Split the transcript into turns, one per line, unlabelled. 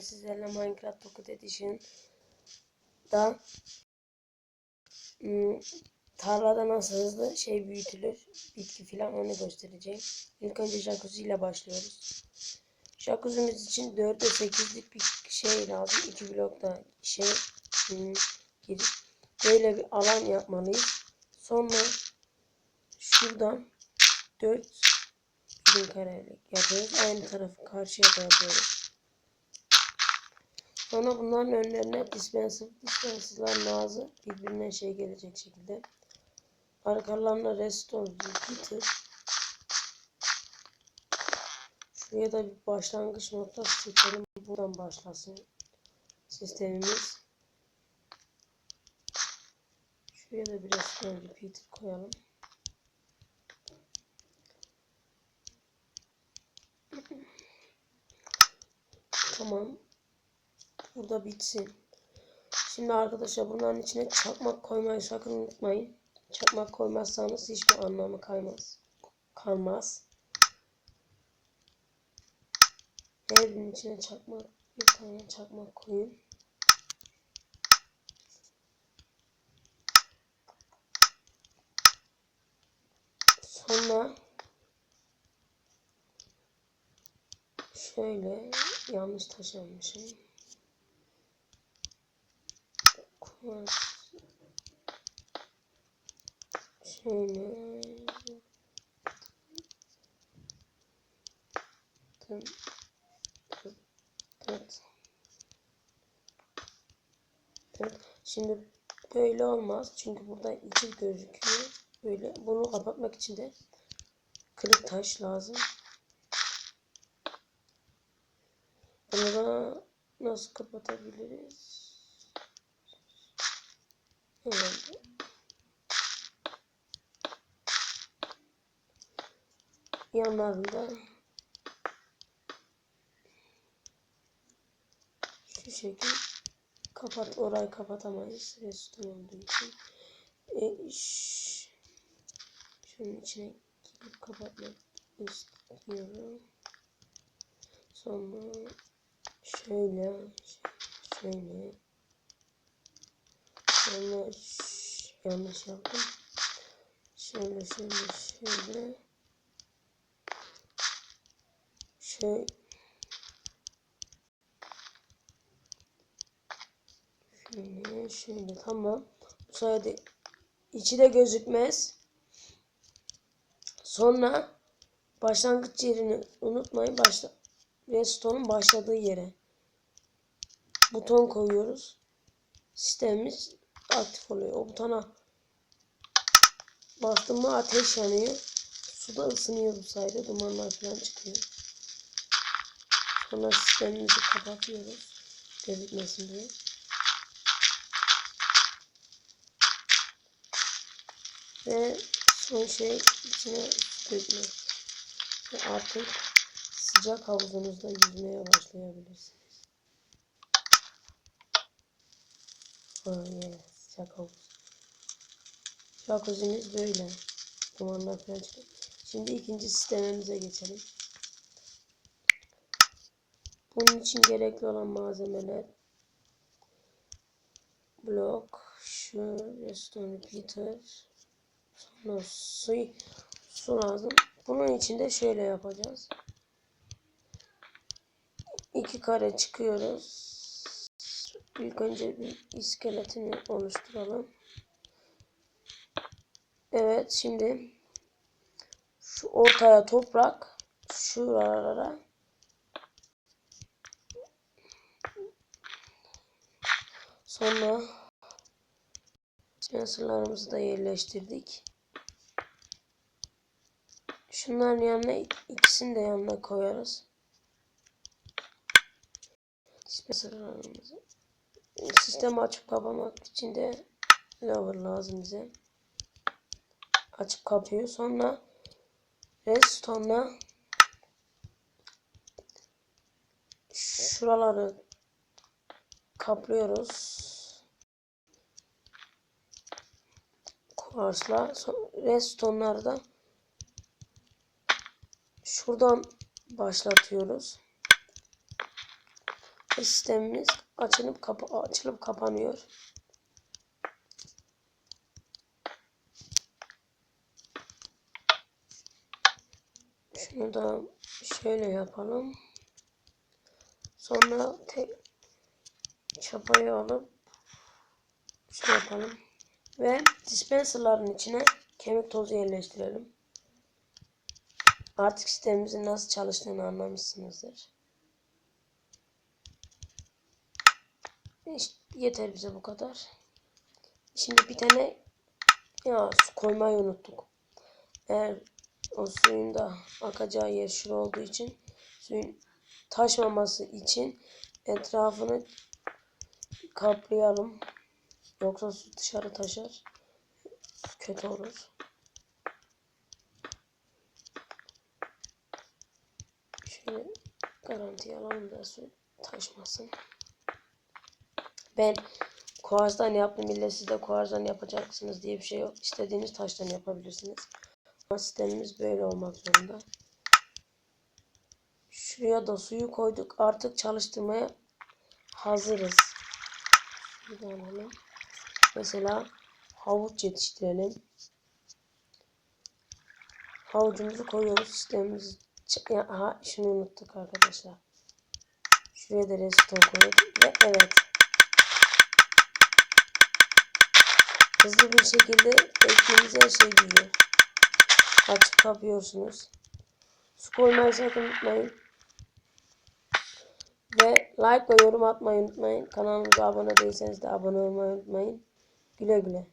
sizlerle Minecraft Pocket Edition'da ım, tarlada nasıl hızlı şey büyütülür, bitki filan onu göstereceğim. İlk önce jacuzzi ile başlıyoruz. Jacuzzi'miz için 4'e 8'lik bir şey lazım. 2 blok da şey ım, girip böyle bir alan yapmalıyız. Sonra şuradan 4 bin karelik yapıyoruz. Aynı tarafı karşıya da yapıyoruz. Sonra bunların önlerine dispenser, dispenserların ağzı birbirine şey gelecek şekilde. Arkalarına restore, repeater. Şuraya da bir başlangıç noktası çekelim. Buradan başlasın sistemimiz. Şuraya da bir restore, repeater koyalım. Tamam. Burada bitsin. Şimdi arkadaşlar bunların içine çakmak koymayı sakın unutmayın. Çakmak koymazsanız hiçbir anlamı kaymaz. Kalmaz. Her birinin içine çakmak bir tane çakmak koyun. Sonra şöyle yanlış taşınmışım. Kumaş. Şöyle. Tıp. Tıp. Şimdi böyle olmaz. Çünkü burada içi gözüküyor. Böyle bunu kapatmak için de kırık taş lazım. Bunu da nasıl kapatabiliriz? Evet. Yanlarında şu şekil kapat orayı kapatamayız restoran olduğu için. E, şunun içine girip kapatmak istiyorum. Sonra şöyle şöyle şöyle yanlış yaptım. Şöyle şöyle şöyle şöyle şöyle şöyle tamam. Bu sayede içi de gözükmez. Sonra başlangıç yerini unutmayın. Başla Redstone'un başladığı yere buton koyuyoruz. Sistemimiz aktif oluyor. O butona bastım mı ateş yanıyor. Suda ısınıyor bu sayede. Dumanlar falan çıkıyor. Sonra sistemimizi kapatıyoruz. Gözükmesin diye. Ve son şey içine dökmek. Ve artık sıcak havuzunuzda yüzmeye başlayabilirsiniz. Oh yeah, sıcak havuz. Jacuzzi'miz böyle. Dumanlar falan çıkıyor. Şimdi ikinci sistemimize geçelim. Bunun için gerekli olan malzemeler blok, şu redstone repeater, sonra su, su lazım. Bunun için de şöyle yapacağız. İki kare çıkıyoruz. İlk önce bir iskeletini oluşturalım. Evet şimdi şu ortaya toprak şuralara sonra sensorlarımızı da yerleştirdik. Şunların yanına ikisini de yanına koyarız. Sensorlarımızı sistemi açıp kapamak için de lever lazım bize. Açıp kapıyor. Sonra redstone'la şuraları kaplıyoruz. Kuvarsla. Redstone'ları da şuradan başlatıyoruz. Sistemimiz açılıp kapa açılıp kapanıyor. Şunu da şöyle yapalım. Sonra tek çapayı alıp şey yapalım. Ve dispenserların içine kemik tozu yerleştirelim. Artık sistemimizin nasıl çalıştığını anlamışsınızdır. Yeter bize bu kadar. Şimdi bir tane ya su koymayı unuttuk. Eğer o suyun da akacağı yer şura olduğu için suyun taşmaması için etrafını kaplayalım. Yoksa su dışarı taşar. Kötü olur. Şöyle garanti alalım da su taşmasın. Ben kuarzdan yaptım. İlle siz de kuarzdan yapacaksınız diye bir şey yok. İstediğiniz taştan yapabilirsiniz. Ama sistemimiz böyle olmak zorunda. Şuraya da suyu koyduk. Artık çalıştırmaya hazırız. Alalım. Mesela havuç yetiştirelim. Havucumuzu koyuyoruz. Sistemimiz aha, şunu unuttuk arkadaşlar. Şuraya da reston koyuyoruz. Ve evet. Hızlı bir şekilde ektiğiniz her şey büyüyor. Açıp kapıyorsunuz. Su koymayı sakın unutmayın. Ve like ve yorum atmayı unutmayın. Kanalımıza abone değilseniz de abone olmayı unutmayın. Güle güle.